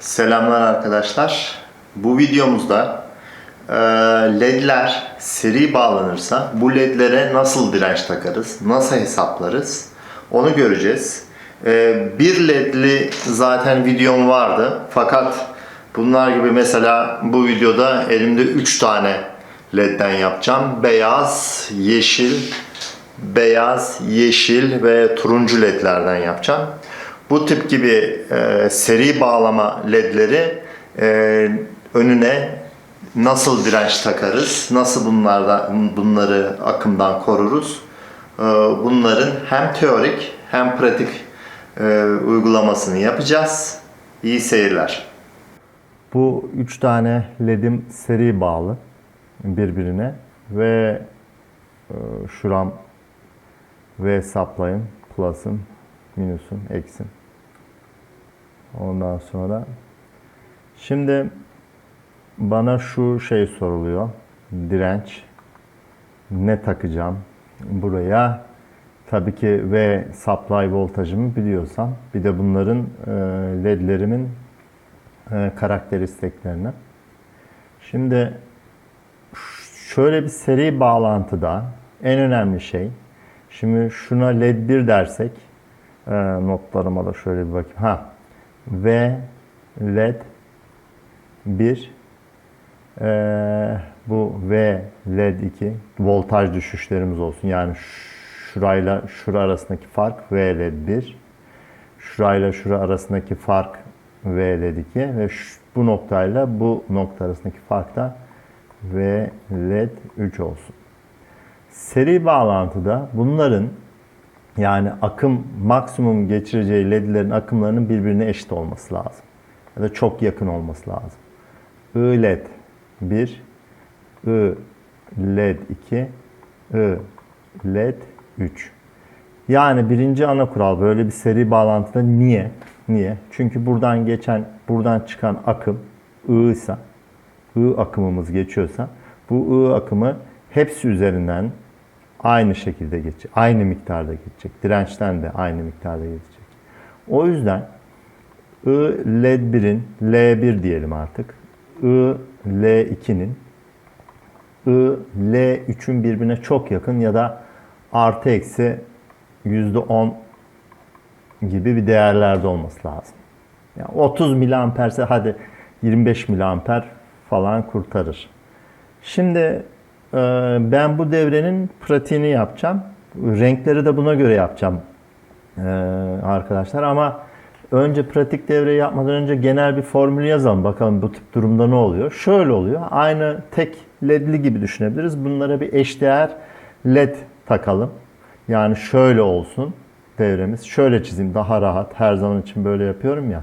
Selamlar arkadaşlar. Bu videomuzda e, ledler seri bağlanırsa bu ledlere nasıl direnç takarız, nasıl hesaplarız onu göreceğiz. E, bir ledli zaten videom vardı fakat bunlar gibi mesela bu videoda elimde 3 tane ledden yapacağım. Beyaz, yeşil, beyaz, yeşil ve turuncu ledlerden yapacağım. Bu tip gibi e, seri bağlama ledleri e, önüne nasıl direnç takarız, nasıl bunlarda bunları akımdan koruruz, e, bunların hem teorik hem pratik e, uygulamasını yapacağız. İyi seyirler. Bu üç tane ledim seri bağlı birbirine ve e, şuram ve supply'ım, plus'ım, minus'um, eksim. Ondan sonra şimdi bana şu şey soruluyor. Direnç ne takacağım buraya? Tabii ki ve supply voltajımı biliyorsam bir de bunların e, ledlerimin e, karakteristiklerini. Şimdi şöyle bir seri bağlantıda en önemli şey şimdi şuna led 1 dersek e, notlarıma da şöyle bir bakayım. Ha ve led 1 e, bu V led 2 voltaj düşüşlerimiz olsun. Yani şurayla şura arasındaki fark V led 1 şurayla şura arasındaki fark V led 2 ve şu, bu noktayla bu nokta arasındaki fark da V led 3 olsun. Seri bağlantıda bunların yani akım maksimum geçireceği ledlerin akımlarının birbirine eşit olması lazım. Ya da çok yakın olması lazım. I led 1, I led 2, I led 3. Yani birinci ana kural böyle bir seri bağlantıda niye? Niye? Çünkü buradan geçen, buradan çıkan akım I ise, I akımımız geçiyorsa bu I akımı hepsi üzerinden aynı şekilde geçecek. Aynı miktarda geçecek. Dirençten de aynı miktarda geçecek. O yüzden I LED 1'in L1 diyelim artık. I L2'nin I L3'ün birbirine çok yakın ya da artı eksi %10 gibi bir değerlerde olması lazım. Yani 30 miliamperse hadi 25 miliamper falan kurtarır. Şimdi ben bu devrenin pratiğini yapacağım. Renkleri de buna göre yapacağım ee, arkadaşlar. Ama önce pratik devre yapmadan önce genel bir formül yazalım. Bakalım bu tip durumda ne oluyor. Şöyle oluyor. Aynı tek ledli gibi düşünebiliriz. Bunlara bir eşdeğer led takalım. Yani şöyle olsun devremiz. Şöyle çizeyim daha rahat. Her zaman için böyle yapıyorum ya.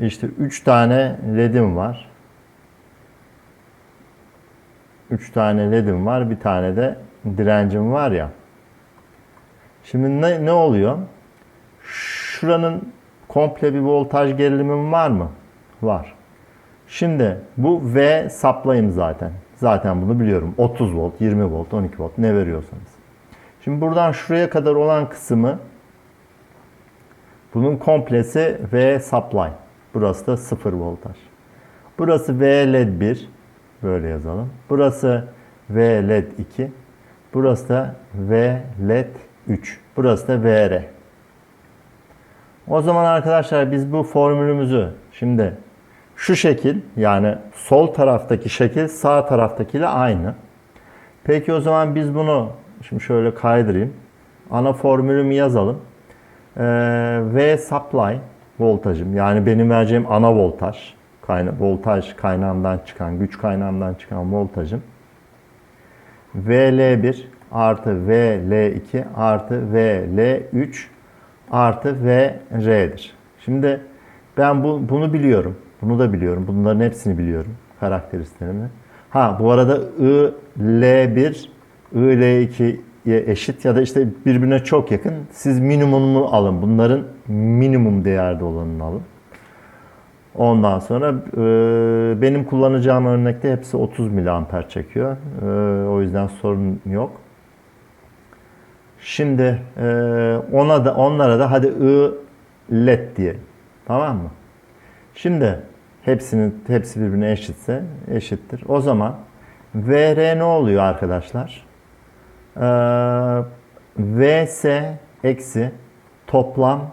İşte 3 tane ledim var. 3 tane ledim var, bir tane de direncim var ya. Şimdi ne, ne oluyor? Şuranın komple bir voltaj gerilimim var mı? Var. Şimdi bu V saplayım zaten. Zaten bunu biliyorum. 30 volt, 20 volt, 12 volt ne veriyorsanız. Şimdi buradan şuraya kadar olan kısmı bunun komplesi V supply. Burası da 0 voltaj. Burası V led 1. Böyle yazalım. Burası V led 2. Burası da V led 3. Burası da VR. O zaman arkadaşlar biz bu formülümüzü şimdi şu şekil yani sol taraftaki şekil sağ taraftakiyle aynı. Peki o zaman biz bunu şimdi şöyle kaydırayım. Ana formülümü yazalım. Ee, v supply voltajım yani benim vereceğim ana voltaj kayna voltaj kaynağından çıkan, güç kaynağından çıkan voltajım VL1 artı VL2 artı VL3 artı VR'dir. Şimdi ben bu, bunu biliyorum. Bunu da biliyorum. Bunların hepsini biliyorum. Karakteristiklerini. Ha bu arada I, L1, I, L2'ye eşit ya da işte birbirine çok yakın. Siz minimumunu alın. Bunların minimum değerde olanını alın. Ondan sonra e, benim kullanacağım örnekte hepsi 30 miliamper çekiyor. E, o yüzden sorun yok. Şimdi e, ona da onlara da hadi I led diyelim. Tamam mı? Şimdi hepsinin hepsi birbirine eşitse eşittir. O zaman VR ne oluyor arkadaşlar? Ee, VS eksi toplam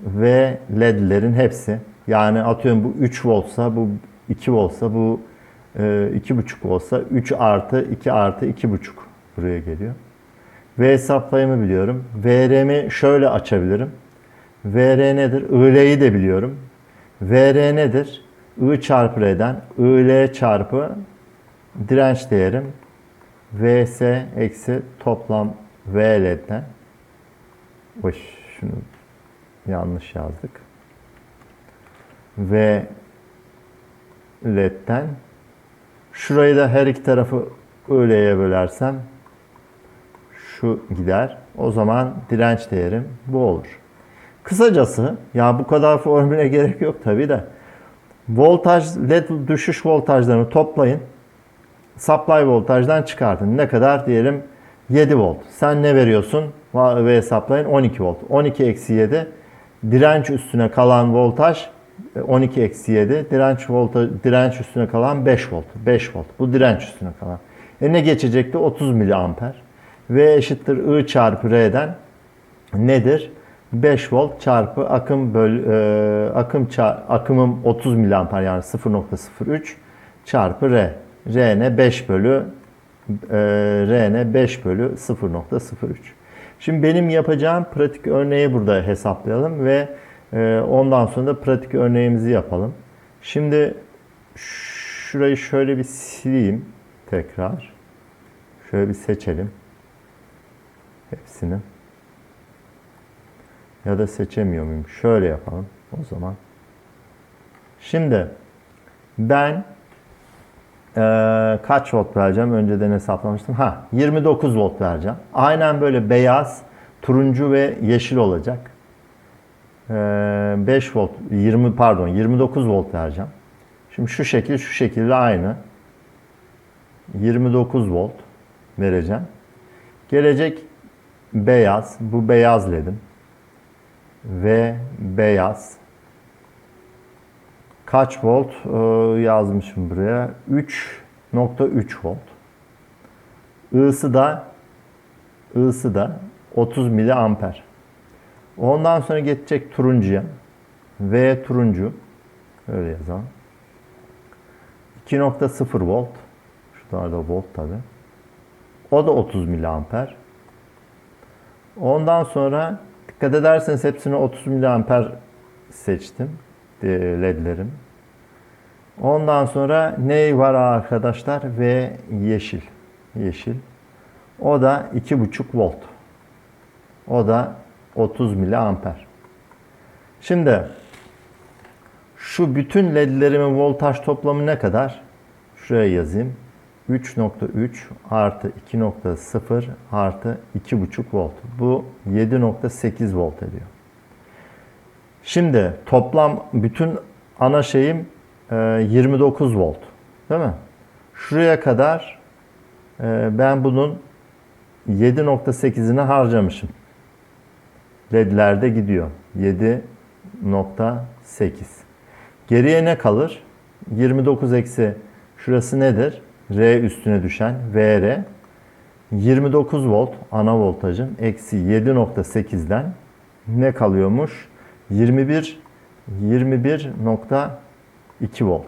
ve ledlerin hepsi. Yani atıyorum bu 3 voltsa bu 2 voltsa bu e, 2,5 voltsa 3 artı 2 artı 2,5 buraya geliyor. V hesaplayımı biliyorum. VR'mi şöyle açabilirim. VR nedir? IL'yi de biliyorum. VR nedir? I çarpı R'den IL çarpı direnç değerim VS eksi toplam VL'den Oy, şunu yanlış yazdık. V LED'den şurayı da her iki tarafı IL'ye bölersem şu gider. O zaman direnç değerim bu olur. Kısacası ya bu kadar formüle gerek yok tabi de voltaj led düşüş voltajlarını toplayın. Supply voltajdan çıkartın. Ne kadar diyelim 7 volt. Sen ne veriyorsun? Ve hesaplayın 12 volt. 12 eksi 7 direnç üstüne kalan voltaj 12 eksi 7 direnç volta direnç üstüne kalan 5 volt. 5 volt. Bu direnç üstüne kalan. E ne geçecekti? 30 miliamper. V eşittir I çarpı R'den nedir? 5 volt çarpı akım böl e, akım çar, akımım 30 miliamper yani 0.03 çarpı R. R ne 5 bölü e, R ne 5 bölü 0.03. Şimdi benim yapacağım pratik örneği burada hesaplayalım ve ondan sonra da pratik örneğimizi yapalım. Şimdi şurayı şöyle bir sileyim tekrar. Şöyle bir seçelim. Hepsini. Ya da seçemiyor muyum? Şöyle yapalım o zaman. Şimdi ben ee, kaç volt vereceğim? Önceden hesaplamıştım. Ha, 29 volt vereceğim. Aynen böyle beyaz, turuncu ve yeşil olacak. Ee, 5 volt, 20 pardon 29 volt vereceğim. Şimdi şu şekil şu şekilde aynı. 29 volt vereceğim. Gelecek beyaz. Bu beyaz ledim. Ve beyaz. Kaç volt ee, yazmışım buraya? 3.3 volt. I'sı da I'sı da 30 miliamper. Ondan sonra geçecek turuncuya. V turuncu. Öyle yazalım. 2.0 volt. Şurada da volt tabi. O da 30 miliamper. Ondan sonra dikkat ederseniz hepsini 30 miliamper seçtim. ledlerim. Ondan sonra ne var arkadaşlar? Ve yeşil. Yeşil. O da 2,5 volt. O da 30 miliamper. Şimdi şu bütün ledlerimin voltaj toplamı ne kadar? Şuraya yazayım. 3.3 artı 2.0 artı 2.5 volt. Bu 7.8 volt ediyor. Şimdi toplam bütün ana şeyim 29 e, volt. Değil mi? Şuraya kadar e, ben bunun 7.8'ini harcamışım. LED'lerde gidiyor. 7.8. Geriye ne kalır? 29 eksi şurası nedir? R üstüne düşen VR. 29 volt ana voltajım eksi 7.8'den ne kalıyormuş? 21 21.2 volt.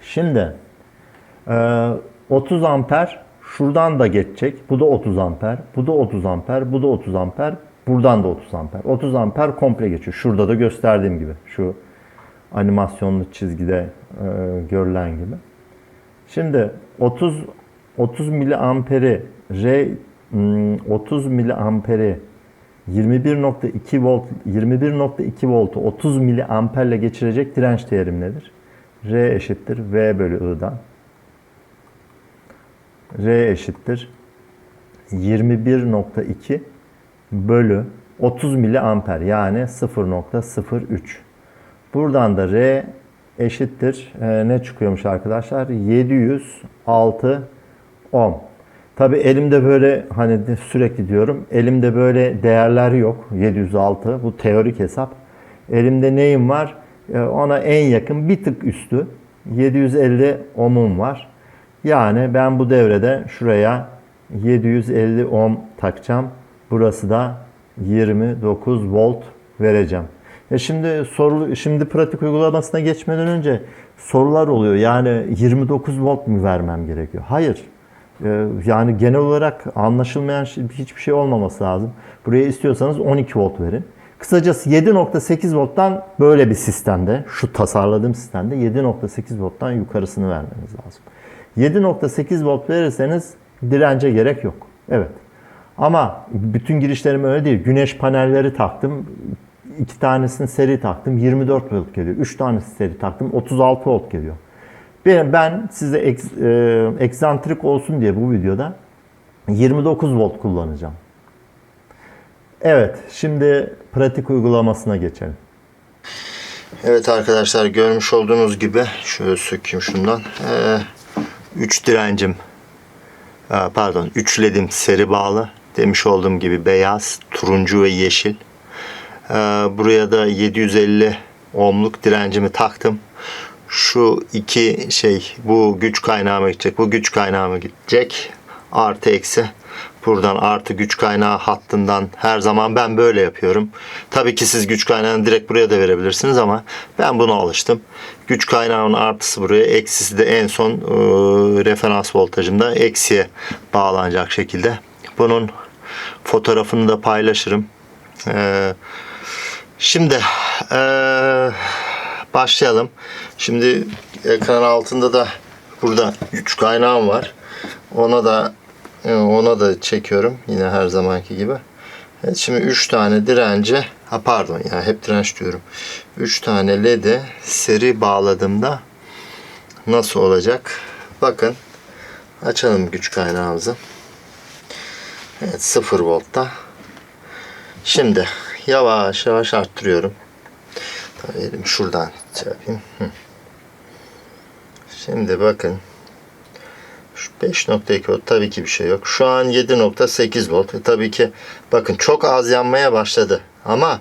Şimdi 30 amper şuradan da geçecek. Bu da 30 amper. Bu da 30 amper. Bu da 30 amper. Buradan da 30 amper. 30 amper komple geçiyor. Şurada da gösterdiğim gibi. Şu animasyonlu çizgide e, görülen gibi. Şimdi 30 30 miliamperi R 30 miliamperi 21.2 volt 21.2 voltu 30 miliamperle geçirecek direnç değerim nedir? R eşittir V bölü I'dan. R eşittir 21.2 bölü 30 miliamper yani 0.03. Buradan da R eşittir e, ne çıkıyormuş arkadaşlar? 706 ohm. Tabi elimde böyle hani sürekli diyorum elimde böyle değerler yok 706 bu teorik hesap. Elimde neyim var? E, ona en yakın bir tık üstü 750 ohm'um var. Yani ben bu devrede şuraya 750 ohm takacağım. Burası da 29 volt vereceğim. Ya şimdi soru şimdi pratik uygulamasına geçmeden önce sorular oluyor. Yani 29 volt mu vermem gerekiyor? Hayır. Ee, Yani genel olarak anlaşılmayan hiçbir şey olmaması lazım. Buraya istiyorsanız 12 volt verin. Kısacası 7.8 volttan böyle bir sistemde, şu tasarladığım sistemde 7.8 volttan yukarısını vermeniz lazım. 7.8 volt verirseniz dirence gerek yok. Evet. Ama bütün girişlerim öyle değil. Güneş panelleri taktım. iki tanesini seri taktım. 24 volt geliyor. Üç tanesi seri taktım. 36 volt geliyor. Ben, size eks, e, eksantrik olsun diye bu videoda 29 volt kullanacağım. Evet, şimdi pratik uygulamasına geçelim. Evet arkadaşlar görmüş olduğunuz gibi şöyle sökeyim şundan. 3 direncim Aa, pardon 3 ledim seri bağlı. Demiş olduğum gibi beyaz, turuncu ve yeşil. Ee, Buraya da 750 ohmluk direncimi taktım. Şu iki şey bu güç kaynağıma gidecek. Bu güç kaynağıma gidecek. Artı eksi. Buradan artı güç kaynağı hattından her zaman ben böyle yapıyorum. Tabii ki siz güç kaynağını direkt buraya da verebilirsiniz ama ben buna alıştım. Güç kaynağının artısı buraya, eksisi de en son e, referans voltajında eksiye bağlanacak şekilde. Bunun fotoğrafını da paylaşırım. Ee, şimdi ee, başlayalım. Şimdi ekran altında da burada güç kaynağım var. Ona da e, ona da çekiyorum yine her zamanki gibi. Evet şimdi 3 tane dirence ha pardon ya hep direnç diyorum. 3 tane led'e seri bağladığımda nasıl olacak? Bakın açalım güç kaynağımızı. Evet 0 voltta. Şimdi yavaş yavaş arttırıyorum. Tabii şuradan şey yapayım. Şimdi bakın. Şu 5.2 volt tabii ki bir şey yok. Şu an 7.8 volt. E, tabii ki bakın çok az yanmaya başladı. Ama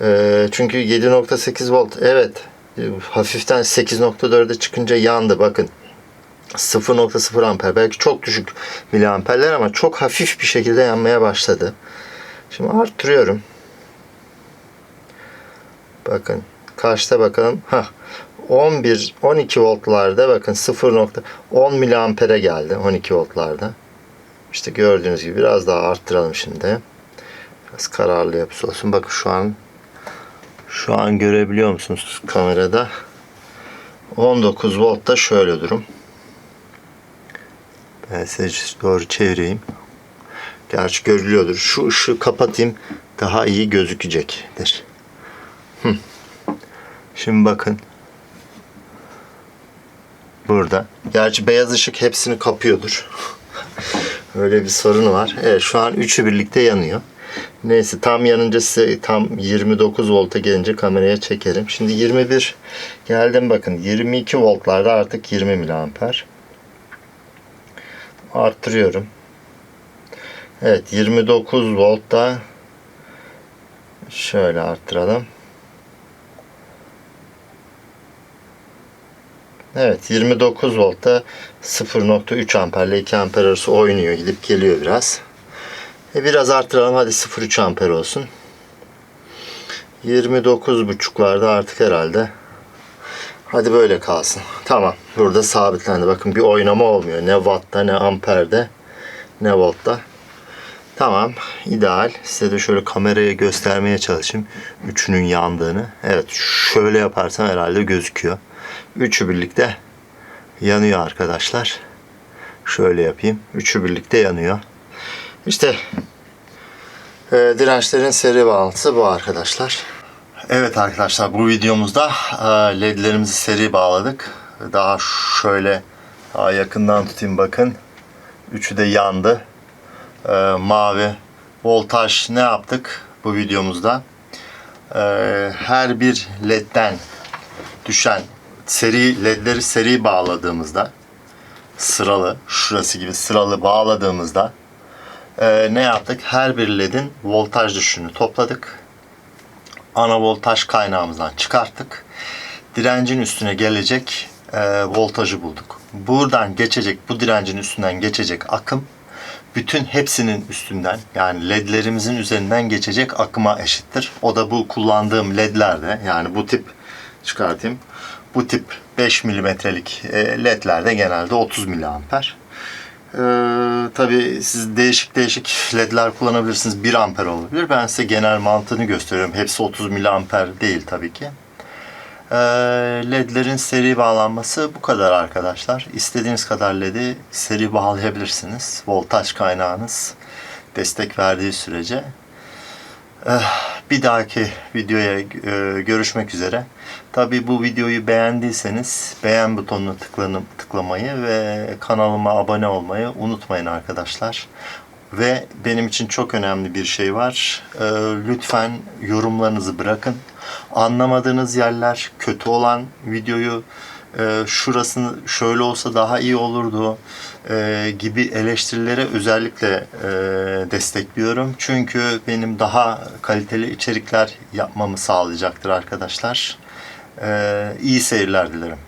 e, çünkü 7.8 volt evet e, hafiften 8.4'e çıkınca yandı. Bakın 0.0 amper belki çok düşük miliamperler ama çok hafif bir şekilde yanmaya başladı. Şimdi arttırıyorum. Bakın kaçta bakalım. Hah 11 12 voltlarda bakın 0.10 miliampere geldi 12 voltlarda. İşte gördüğünüz gibi biraz daha arttıralım şimdi. Biraz kararlı yapısı olsun. Bakın şu an şu an görebiliyor musunuz kamerada? 19 voltta şöyle durum. Ben size doğru çevireyim. Gerçi görülüyordur. Şu ışığı kapatayım. Daha iyi gözükecektir. Hı. Şimdi bakın. Burada. Gerçi beyaz ışık hepsini kapıyordur. Öyle bir sorun var. Evet şu an üçü birlikte yanıyor. Neyse tam yanınca size tam 29 volta gelince kameraya çekerim. Şimdi 21 geldim bakın 22 voltlarda artık 20 miliamper. Arttırıyorum. Evet 29 voltta şöyle arttıralım. Evet 29 voltta 0.3 amperle 2 amper arası oynuyor. Gidip geliyor biraz. E biraz arttıralım hadi 0.3 amper olsun. 29.5'larda artık herhalde. Hadi böyle kalsın. Tamam. Burada sabitlendi. Bakın bir oynama olmuyor. Ne wattta ne amperde ne voltta. Tamam. ideal. Size de şöyle kameraya göstermeye çalışayım. Üçünün yandığını. Evet. Şöyle yaparsam herhalde gözüküyor. Üçü birlikte yanıyor arkadaşlar. Şöyle yapayım. Üçü birlikte yanıyor. İşte e, dirençlerin seri bağlantısı bu arkadaşlar. Evet arkadaşlar bu videomuzda e, ledlerimizi seri bağladık. Daha şöyle daha yakından tutayım bakın. Üçü de yandı. E, mavi voltaj ne yaptık bu videomuzda? E, her bir ledden düşen seri ledleri seri bağladığımızda sıralı şurası gibi sıralı bağladığımızda e, ne yaptık? Her bir ledin voltaj düşüşünü topladık. Ana voltaj kaynağımızdan çıkarttık. Direncin üstüne gelecek e, voltajı bulduk. Buradan geçecek, bu direncin üstünden geçecek akım bütün hepsinin üstünden yani ledlerimizin üzerinden geçecek akıma eşittir. O da bu kullandığım ledlerde yani bu tip çıkartayım. Bu tip 5 milimetrelik e, ledlerde genelde 30 miliamper. Ee, tabii siz değişik değişik ledler kullanabilirsiniz. 1 amper olabilir. Ben size genel mantığını gösteriyorum. Hepsi 30 miliamper değil tabii ki. Ee, ledlerin seri bağlanması bu kadar arkadaşlar. İstediğiniz kadar ledi seri bağlayabilirsiniz. Voltaj kaynağınız destek verdiği sürece. Eh, Bir dahaki videoya e, görüşmek üzere. Tabii bu videoyu beğendiyseniz beğen butonuna tıklanıp tıklamayı ve kanalıma abone olmayı unutmayın arkadaşlar. Ve benim için çok önemli bir şey var. Ee, lütfen yorumlarınızı bırakın. Anlamadığınız yerler, kötü olan videoyu e, şurasını şöyle olsa daha iyi olurdu e, gibi eleştirilere özellikle e, destekliyorum. Çünkü benim daha kaliteli içerikler yapmamı sağlayacaktır arkadaşlar. E, iyi seyirler dilerim.